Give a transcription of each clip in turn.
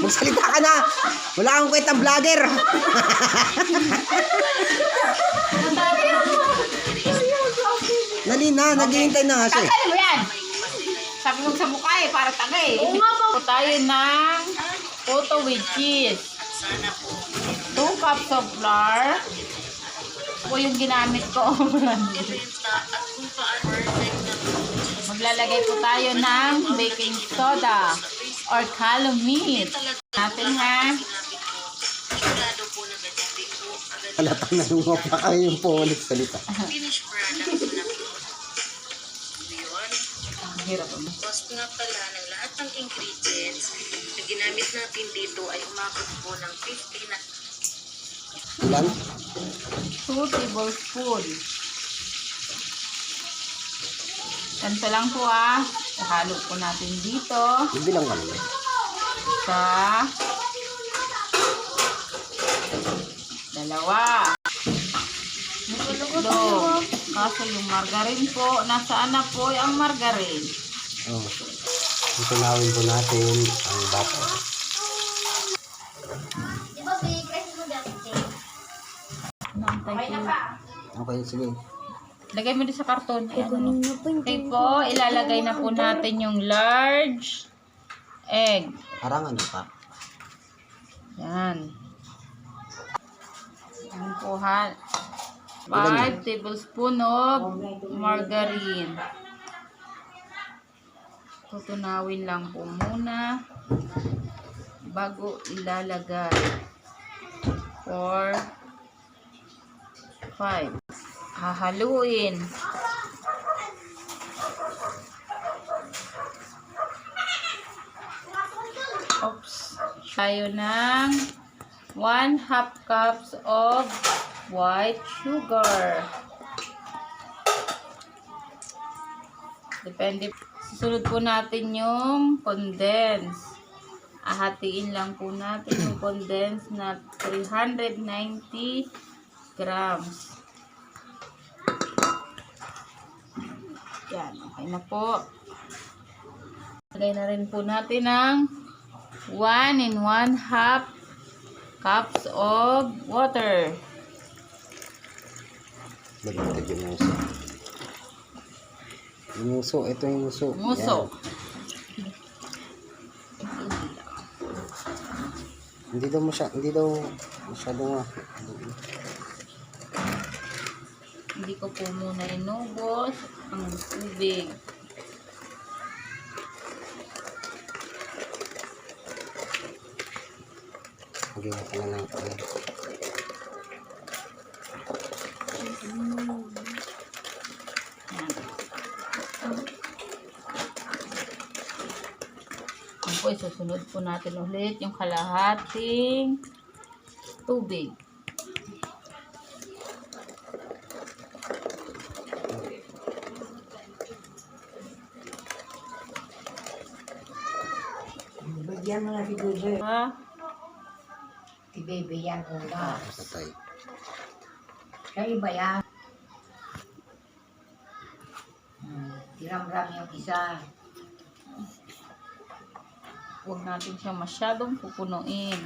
Magsalita ka na. Wala kang kwentang vlogger. Dali na, naghihintay na nga siya. eh. Tanggalin mo yan! Sabi mo sa mukha eh, para taga eh. Oo nga po. tayo ng photo with cheese. Two cups of flour. Po yung ginamit ko. Maglalagay po tayo ng baking soda or calamine. Natin ha. Halata na yung pa kayo yung po ulit salita. Ang hirap ano. Cost nga pala ng lahat ng ingredients na ginamit natin dito ay umabot po ng 50 na Ilan? 2 tablespoon. Ganito lang po ah. Ihalo po natin dito Yung bilang kami. sa dalawa. Tatlo. Kaso yung margarine po, nasaan na po ang margarine? Oh. Itunawin po natin ang butter. Nantay ko. Okay, sige. Lagay mo din sa karton. Ayan. Okay po, ilalagay na po natin yung large egg. Parang ano pa? Yan. Yan po ha. Ilan 5 tablespoon of margarine. Tutunawin lang po muna bago ilalagay. 4 5 Hahaluin. Oops. Tayo ng 1 half cups of white sugar. Depende. Susunod po natin yung condense. Ahatiin lang po natin yung condense na 390 grams. Yan, okay na po. Lagay na rin po natin ang 1 and 1 half cups of water. Nagtag yung muso. Yung muso, ito yung muso. Muso. Yan. Hindi daw masya, hindi daw masyadong ah. Hindi ko po muna inubos ang tubig. Hindi na pala ng. Yan. Yan po, isusunod po natin ulit yung kalahating tubig. Bigyan mo na si Bebe. Ha? Si Bebe yan una. Patay. Sa iba yan. Hmm, Tiram-ram yung isa. Huwag natin siya masyadong pupunuin.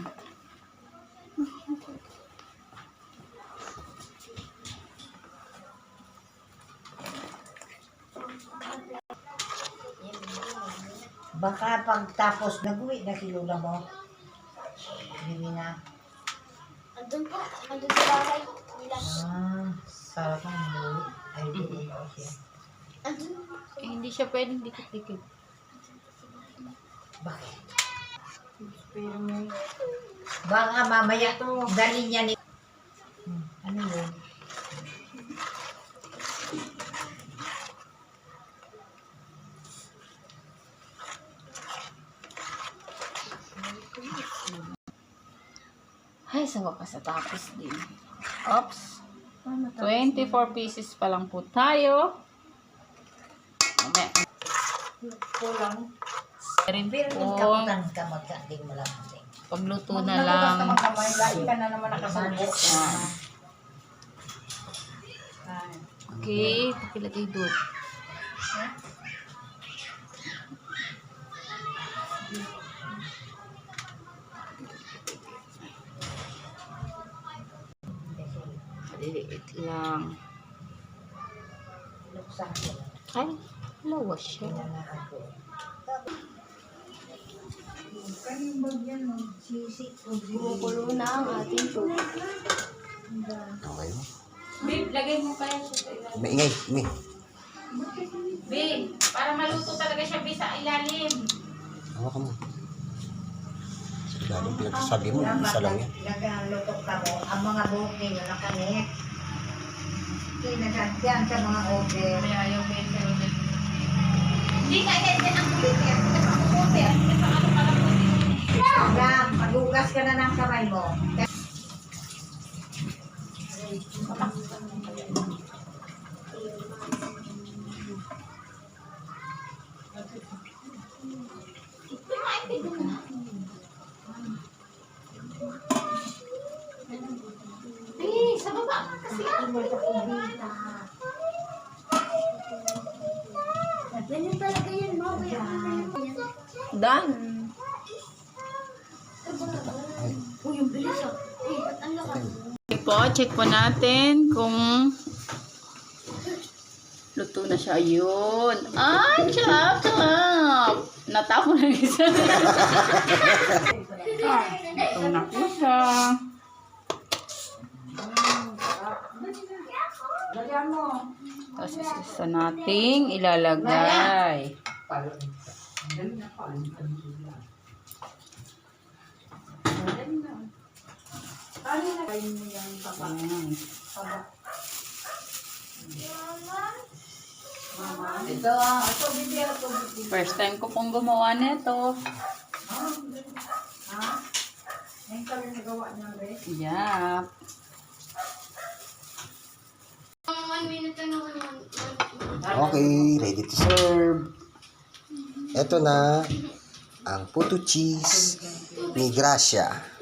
Baka pagtapos nag-uwi na si Lola mo. Hindi na. Andun po, andun sa bahay nila. Ah, sarap ang uwi. Ay, hindi ko siya. Andun, Eh, hindi siya pwedeng dikit-dikit. Bakit? Pero may Baka mamaya dali niya ni... Ay, sa wakas natapos din. Oops. 24 pieces pa lang po tayo. Mamaya. Kulang. Pero nagkaputan ka magkanding mo lang. pagluto na lang. Lagi ka na naman nakasubok. Okay, pakilagay doon. Wait lang. Ay, lawas siya. Kumukulo na ang ating tubig. Okay mo. Babe, lagay mo kaya siya sa ilalim. Maingay, ingay. Babe, para maluto talaga siya babe sa ilalim. Hawa ka mo. Lalo pinagsasabi mo, isa lang yan. Naglutok ka mo, ang mga buhok ninyo nakanit. Kinagandyan sa mga order. May ayaw babe, pero babe. Hindi ka, hindi ang kulit eh. Hindi ka kukuti. Hindi ka ano pala kulit. Instagram, magugas ka na ng kamay mo. Done. Uy, yung bilis ah. Uy, ba't ang lakas? Okay po, check po natin kung luto na siya. Yun. Ay, chop, chop. Natapo na isa. ah, luto na po siya. Tapos isa nating ilalagay. Ayan. Ito, ito, bibira to. First time ko pong gumawa nito. Ha? Ngayon ka rin nagawa niya, na naman. Okay, ready to serve. Ito na ang puto cheese ni Gracia.